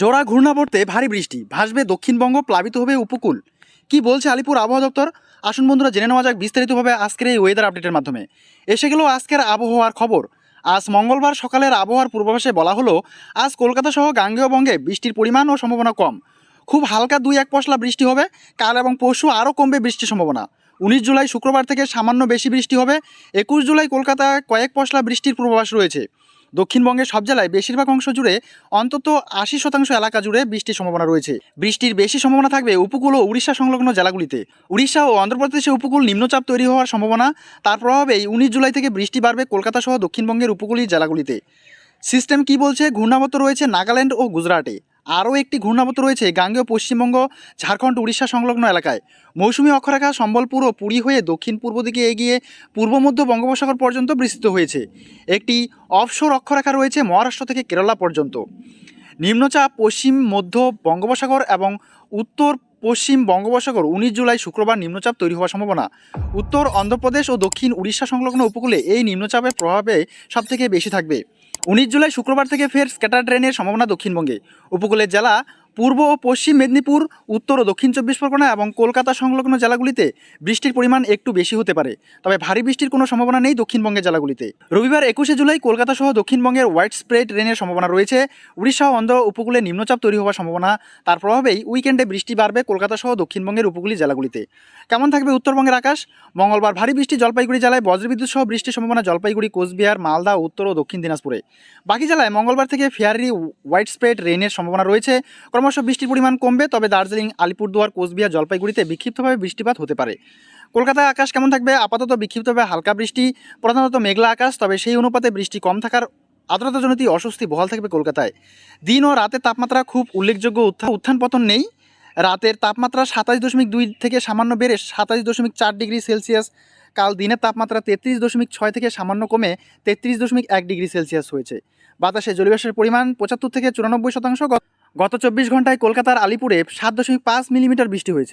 জোড়া ঘূর্ণাবর্তে ভারী বৃষ্টি। ভাসবে দক্ষিণবঙ্গ, প্লাবিত হবে উপকূল। কি বলছে আলিপুর আবহাওয়া দপ্তর? আসুন বন্ধুরা জেনে নেওয়া যাক বিস্তারিতভাবে আজকের এই ওয়েদার আপডেটের মাধ্যমে। এসে গেল আজকের আবহাওয়ার খবর। আজ মঙ্গলবার সকালের আবহাওয়ার পূর্বাভাসে বলা হলো, আজ কলকাতা সহ গাঙ্গেয় বঙ্গে বৃষ্টির পরিমাণ ও সম্ভাবনা কম। খুব হালকা দুই এক পশলা বৃষ্টি হবে। কাল এবং পরশু আরও কমবে বৃষ্টির সম্ভাবনা। উনিশ জুলাই শুক্রবার থেকে সামান্য বেশি বৃষ্টি হবে। একুশ জুলাই কলকাতায় কয়েক পশলা বৃষ্টির পূর্বাভাস রয়েছে। দক্ষিণবঙ্গের সব জেলায় বেশিরভাগ অংশ জুড়ে অন্তত আশি শতাংশ এলাকা জুড়ে বৃষ্টির সম্ভাবনা রয়েছে। বৃষ্টির বেশি সম্ভাবনা থাকবে উপকূল ও উড়িষ্যা সংলগ্ন জেলাগুলিতে। উড়িষ্যা ও অন্ধ্রপ্রদেশে উপকূল নিম্নচাপ তৈরি হওয়ার সম্ভাবনা। তার প্রভাবেই উনিশ জুলাই থেকে বৃষ্টি বাড়বে কলকাতা সহ দক্ষিণবঙ্গের উপকূলীয় জেলাগুলিতে। সিস্টেম কি বলছে ঘূর্ণাবত রয়েছে নাগাল্যান্ড ও গুজরাটে। আরও একটি ঘূর্ণাবত রয়েছে গাঙ্গেয় পশ্চিমবঙ্গ, ঝাড়খণ্ড, উড়িষ্যা সংলগ্ন এলাকায়। মৌসুমী অক্ষরেখা সম্বলপুর ও পুরী হয়ে দক্ষিণ পূর্ব দিকে এগিয়ে পূর্ব মধ্য বঙ্গোপসাগর পর্যন্ত বিস্তৃত হয়েছে। একটি অফশোর অক্ষরেখা রয়েছে মহারাষ্ট্র থেকে কেরালা পর্যন্ত। নিম্নচাপ পশ্চিম, মধ্য বঙ্গোপসাগর এবং উত্তর পশ্চিম বঙ্গোপসাগর উনিশ জুলাই শুক্রবার নিম্নচাপ তৈরি হওয়ার সম্ভাবনা। উত্তর অন্ধ্রপ্রদেশ ও দক্ষিণ উড়িষ্যা সংলগ্ন উপকূলে এই নিম্নচাপের প্রভাবে সবথেকে বেশি থাকবে। উনিশ জুলাই শুক্রবার থেকে ফের স্ক্যাটার ট্রেনের সম্ভাবনা দক্ষিণবঙ্গে। উপকূলের জেলা পূর্ব ও পশ্চিম মেদিনীপুর, উত্তর ও দক্ষিণ চব্বিশ পরগনা এবং কলকাতা সংলগ্ন জেলাগুলিতে বৃষ্টির পরিমাণ একটু বেশি হতে পারে। তবে ভারী বৃষ্টির কোনো সম্ভাবনা নেই দক্ষিণবঙ্গের জেলাগুলিতে। রবিবার একুশে জুলাই কলকাতা সহ দক্ষিণবঙ্গের হোয়াইট স্প্রেড রেনের সম্ভাবনা রয়েছে। উড়িষ্যা ও অন্ধ্র উপকূলে নিম্নচাপ তৈরি হওয়ার সম্ভাবনা। তার প্রভাবেই উইকেন্ডে বৃষ্টি বাড়বে কলকাতা সহ দক্ষিণবঙ্গের উপকূলীয় জেলাগুলিতে। কেমন থাকবে উত্তরবঙ্গের আকাশ? মঙ্গলবার ভারী বৃষ্টি জলপাইগুড়ি জেলায়, বজ্রবিদ্যুৎ সহ বৃষ্টির সম্ভাবনা জলপাইগুড়ি, কোচবিহার, মালদা, উত্তর ও দক্ষিণ দিনাজপুরে। বাকি জেলায় মঙ্গলবার থেকে ফেয়ারি হোয়াইট স্প্রেড রেনের সম্ভাবনা রয়েছে। ক্রমশ বৃষ্টির পরিমাণ কমবে, তবে দার্জিলিং, আলিপুরদুয়ার, কোচবিহার, জলপাইগুড়িতে বিক্ষিপ্তভাবে বৃষ্টিপাত হতে পারে। কলকাতায় আকাশ কেমন থাকবে? আপাতত বিক্ষিপ্তভাবে হালকা বৃষ্টি, প্রধানত মেঘলা আকাশ, তবে সেই অনুপাতে বৃষ্টি কম থাকার আর্দ্রতাজনিত অস্বস্তি বহাল থাকবে কলকাতায়। দিন ও রাতের তাপমাত্রা খুব উল্লেখযোগ্য উত্থান পতন নেই। রাতের তাপমাত্রা সাতাশ দশমিক দুই থেকে সামান্য বেড়ে সাতাশ দশমিক চার ডিগ্রি সেলসিয়াস। কাল দিনের তাপমাত্রা তেত্রিশ দশমিক ছয় থেকে সামান্য কমে তেত্রিশ দশমিক এক ডিগ্রি সেলসিয়াস হয়েছে। বাতাসে জলীয়বাষ্পের পরিমাণ পঁচাত্তর থেকে চুরানব্বই শতাংশ গত চব্বিশ ঘন্টায় কলকাতার আলিপুরে সাত দশমিক পাঁচ মিলিমিটার বৃষ্টি হয়েছে।